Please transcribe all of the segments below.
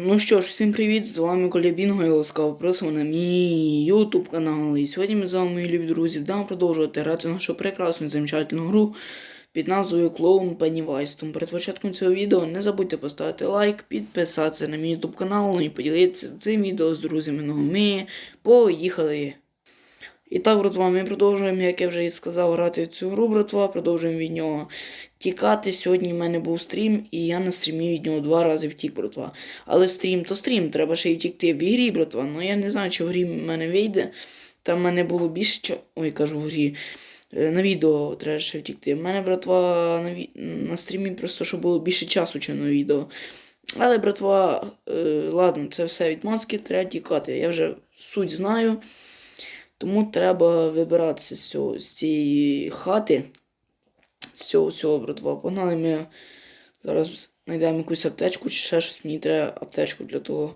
Ну що ж, всім привіт! З вами Коля Бінго і ласкаво просимо на мій YouTube канал. І сьогодні ми з вами, мої любі друзі, будемо продовжувати грати нашу прекрасну і замечательну гру під назвою Клоун Pennywise. Тому перед початком цього відео не забудьте поставити лайк, підписатися на мій YouTube канал ну і поділитися цим відео з друзями. Ну, ми поїхали! І так, братва, ми продовжуємо, як я вже і сказав, грати в цю гру, братва, продовжуємо від нього тікати. Сьогодні в мене був стрім, і я на стрімі від нього два рази втік, братва. Але стрім то стрім, треба ще й втікти в ігрі, братва. Ну я не знаю, чи в грі в мене вийде. Там в мене було більше. Ой, кажу в грі. Е, На відео треба ще втікти. В мене, братва, на, ві... на стрімі просто що було більше часу, ніж на відео. Але, братва, е, ладно, це все від маски, треба тікати. Я вже суть знаю. Тому треба вибиратися з, цього, з цієї хати. З цього всього, братва. Погнали ми зараз знайдемо якусь аптечку чи ще щось. Мені треба аптечку для того.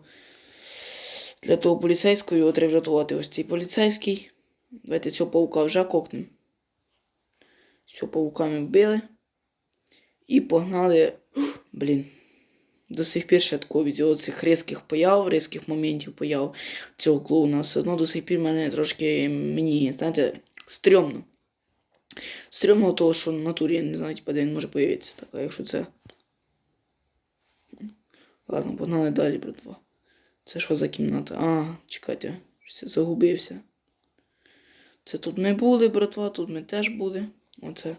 Для того поліцейського його треба врятувати. Ось цей поліцейський. Давайте цього паука вже кокнемо. Цього паука ми вбили. І погнали. Блін. До сих пір ще такого від цього цих різких появ, різких моментів появ цього клоуна. Все одно до сих пір мене трошки мені, знаєте, стрьомно. Стрьомно того, що в натурі я не знаю, типа, де він може появитися. Так, а якщо це. Ладно, погнали далі, братва. Це що за кімната? А, чекайте, щось загубився. Це тут ми були, братва, тут ми теж були. Оце.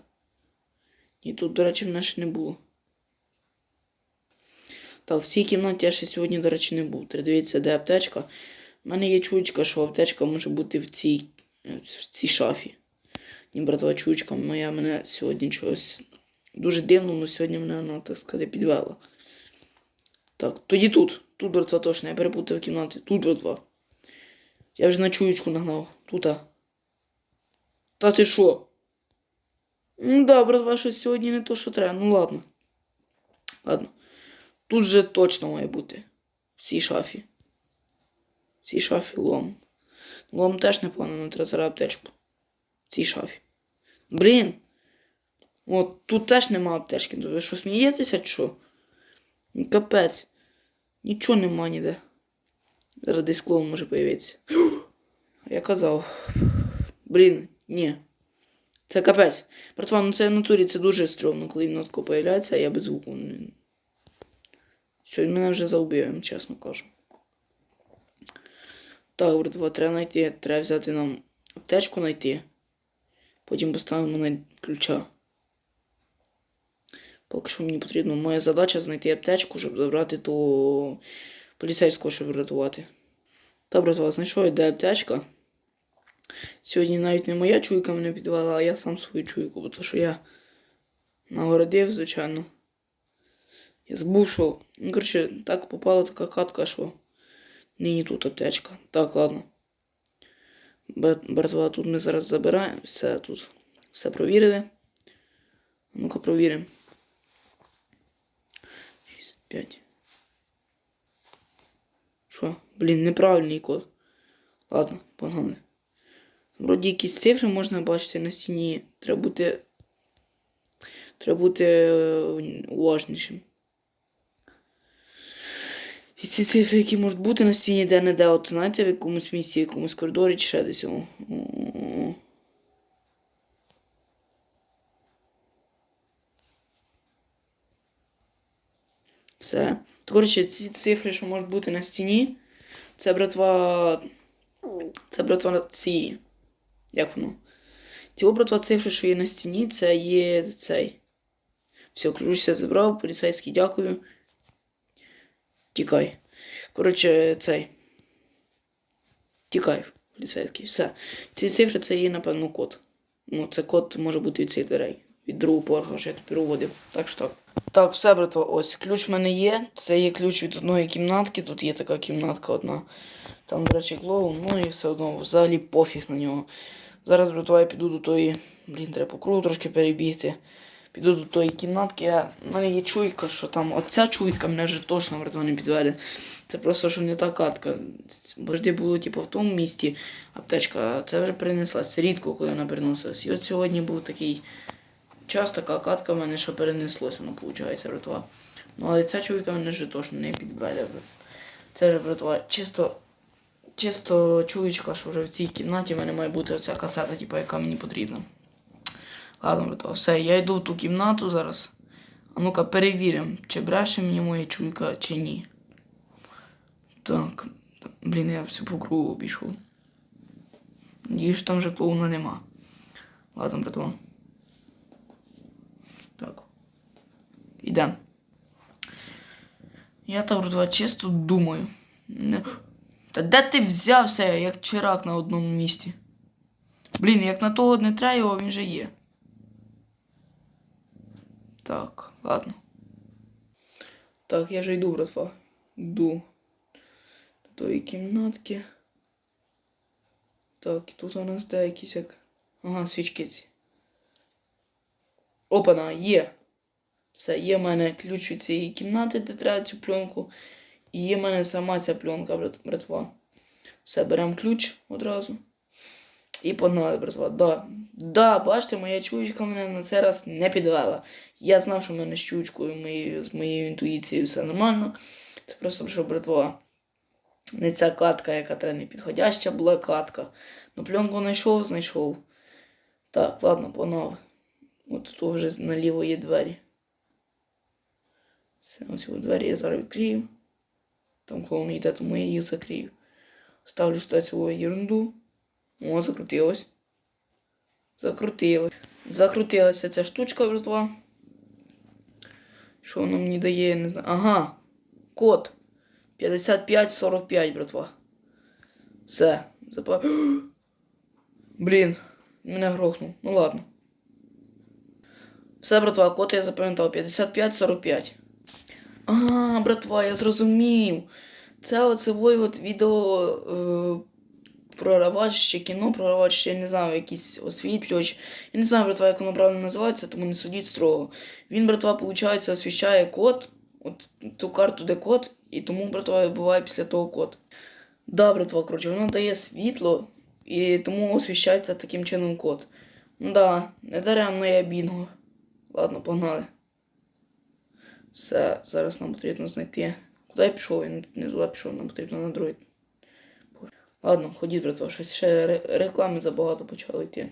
І тут, до речі, в нас ще не було. Так, в цій кімнаті я ще сьогодні, до речі, не був. Дивитися, де аптечка. У мене є чуйка, що аптечка може бути в цій, в цій шафі. Братва, чуйка моя мене сьогодні чогось дуже дивно, але сьогодні мене вона, так сказати, підвела. Так, тоді тут. Тут, братва, точно, я перепутав кімнати. Тут, братва. Я вже на чуєчку нагнав. Тут. Та ти що? Ну да, братва, щось сьогодні не то, що треба. Ну ладно. Ладно. Тут же точно має бути. В цій шафі. В цій шафі лом. Лом теж непогано, але треба зараз аптечку. В цій шафі. Блін. От тут теж нема аптечки. Ви що смієтеся чи що? Капець. Нічого нема ніде. Зараз клоун може появитися. Я казав. Блін, ні. Це капець. Братва, ну це в натурі це дуже стрьомно, коли він тако появляється, а я без звуку. все, мене вже вам чесно кажу. Так, братва, треба знайти, треба взяти нам аптечку знайти. Потім поставимо на ключа. Поки що мені потрібно. Моя задача знайти аптечку, щоб забрати того поліцейського, щоб врятувати. Так, братва, знайшов де аптечка. Сьогодні навіть не моя чуйка мене підвела, а я сам свою чуйку, бо то що я нагородив, звичайно. Я забув, що. Ну, коротше, так попала така катка, що нині тут аптечка. Так, ладно. Брат, братва, тут ми зараз забираємо. Все тут. Все провірили. Ну-ка провіримо. 65. Що? Блін, неправильний код. Ладно, погнали. Вроді якісь цифри можна бачити на стіні. Треба бути. Треба бути е, уважнішим. І ці цифри, які можуть бути на стіні де-не-де, от знаєте, в якомусь місці, в якомусь коридорі чи ще десь. О, о, о. Все. Коротше, ці цифри, що можуть бути на стіні, це братва. Це братва ці. Як воно? Ці братва цифри, що є на стіні, це є цей. Все, ключ я забрав, поліцейський дякую. Тікай. Коротше, цей. Тікай, поліцейський. Все. Ці цифри це є, напевно, код. Ну, це код може бути від цих дверей. Від другого поверха, що я тепер уводив. Так що так. Так, все, братва, ось. Ключ в мене є. Це є ключ від одної кімнатки. Тут є така кімнатка одна. Там, до речі, клоун, ну і все одно взагалі пофіг на нього. Зараз, братва, я піду до тої. Блін, треба по кругу трошки перебігти. Піду до тої кімнатки, я... в мене є чуйка, що там оця чуйка мене вже точно братва не підведе. Це просто що не та катка. Завжди було типу в тому місті аптечка, це вже перенеслась. Рідко, коли вона переносилась. І от сьогодні був такий час, така катка в мене, що перенеслось, воно виходить, братва. Ну але ця чуйка мене вже точно не підведе. Це вже, братва, чисто. Чисто чуючка, що вже в цій кімнаті в мене має бути оця касета, типу, яка мені потрібна. Ладно, братва, все, я йду в ту кімнату зараз. А ну-ка перевіримо, чи бреше мені моя чуйка, чи ні. Так. Блін, я всю по кругу обійшов. Надіюсь, що там вже клоуна нема. Ладно, братва. Так. Ідем. Я там, братва, чисто думаю. Не... Та де ти взявся, як чирак на одному місці? Блін, як на того не треба його, він же є. Так, ладно. Так, я же йду, братва. Йду до тої кімнатки. Так, і тут у нас де якісь як. Ага, свічки ці. Опана, є. Все, є в мене ключ від цієї кімнати, де треба цю пленку. І є в мене сама ця пленка, брат, братва. Все, беремо ключ одразу. І погнали, братва. Да. Да, бачите, моя чуючка мене на цей раз не підвела. Я знав, що в мене з чуючкою, моєю, з моєю інтуїцією все нормально. Це просто що, братва. Не ця катка, яка треба не підходяща була катка. Ну, пленку знайшов, знайшов. Так, ладно, погнали. От тут вже наліво є двері. Все, ось ці двері я зараз відкрию. Там клоун йде, тому я їх закрию. Ставлю сюди цю ерунду. О, закрутилось. Закрутилось. Закрутилася ця штучка, братва. Що воно мені дає, я не знаю. Ага. Код. 5545, братва. Все. Запа... Блін. Мене грохнув. Ну ладно. Все, братва, код я запам'ятав. 5545. А, братва, я зрозумів. Це оцевой от відео е, програвач чи кіно програвач, ще не знаю, якийсь освітлювач. Я не знаю, братва, як воно правильно називається, тому не судіть строго. Він, братва, виходить, освіщає код, от ту карту, де код, і тому, братва, буває після того код. Да, братва, коротше, воно дає світло, і тому освіщається таким чином код. Ну да, не даремно я бінго. Ладно, погнали. Все, зараз нам потрібно знайти. Куди я пішов? Я не, не туди пішов, нам потрібно на другий. Ладно, ходіть, братва, щось ще реклами забагато почало йти.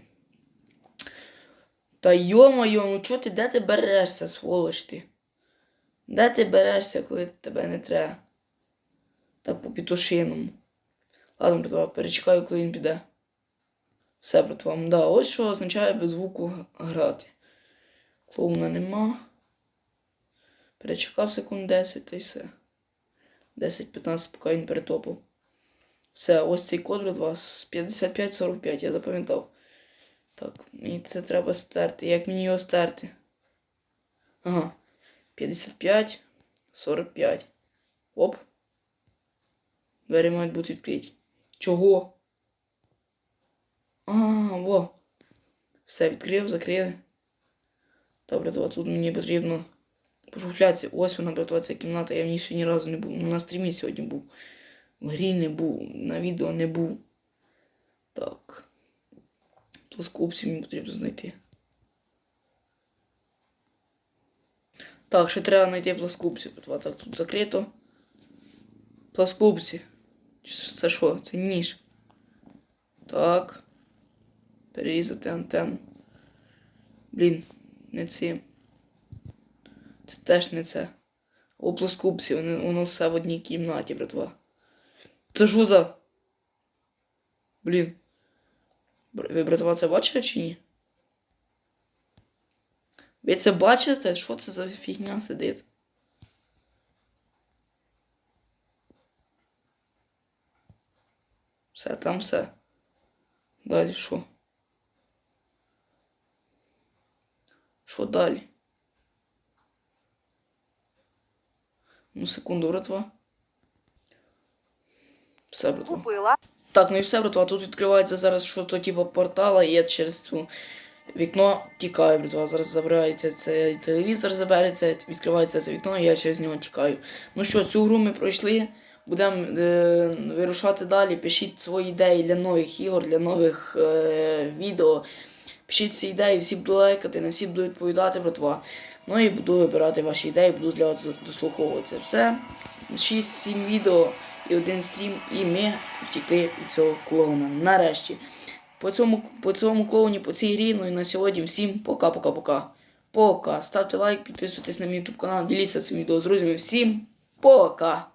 Та йо-моє, ну чого ти, де ти берешся, сволоч ти? Де ти берешся, коли тебе не треба? Так по пітушиному. Ладно, братва, перечекаю, коли він піде. Все, братва, да, ось що означає без звуку грати. Клоуна нема. Перечекав секунд 10 та й все. 10-15, поки він перетопив. Все, ось цей код, братва, з 5545, я запам'ятав. Так, мені це треба стерти. Як мені його стерти? Ага. 55, 45. Оп. Двері мають бути відкриті. Чого? А, во. Все, відкрив, закрив. Добре, то тут мені потрібно пошуфляться. Ось вона, братва, ця кімната. Я в ній ще ні разу не був. Ну, на стрімі сьогодні був. В грі не був, на відео не був. Так. Плоскопці мені потрібно знайти. Так, ще треба знайти плоскопці. Так, тут закрито. Плоскопці. Це що? Це ніж. Так. Перерізати антенну. Блін, не цим. Це теж не це. У плоскопці, воно все в одній кімнаті, братва. Це що за? Блін. Ви, братва, це бачили чи ні? Ви це бачите? Що це за фігня сидить? Все, там все. Далі що? Що далі? Ну, секунду, братва. Все, братва. Купила. Так, ну і все, братва. Тут відкривається зараз щось типу портала, і я через цю вікно тікаю, братва. Зараз забирається цей телевізор, забереться, відкривається це вікно, і я через нього тікаю. Ну що, цю гру ми пройшли. Будемо е, вирушати далі. Пишіть свої ідеї для нових ігор, для нових е, відео. Пишіть ці ідеї, всі будуть лайкати, на всі буду відповідати, братва. Ну і буду вибирати ваші ідеї, буду для вас дослуховуватися. Все. 6-7 відео і один стрім, і ми втекли від цього клоуна. Нарешті. По цьому, по цьому клоуні, по цій грі, ну і на сьогодні всім пока-пока-пока. Пока. Ставте лайк, підписуйтесь на мій YouTube канал, діліться цим відео з друзями. Всім пока!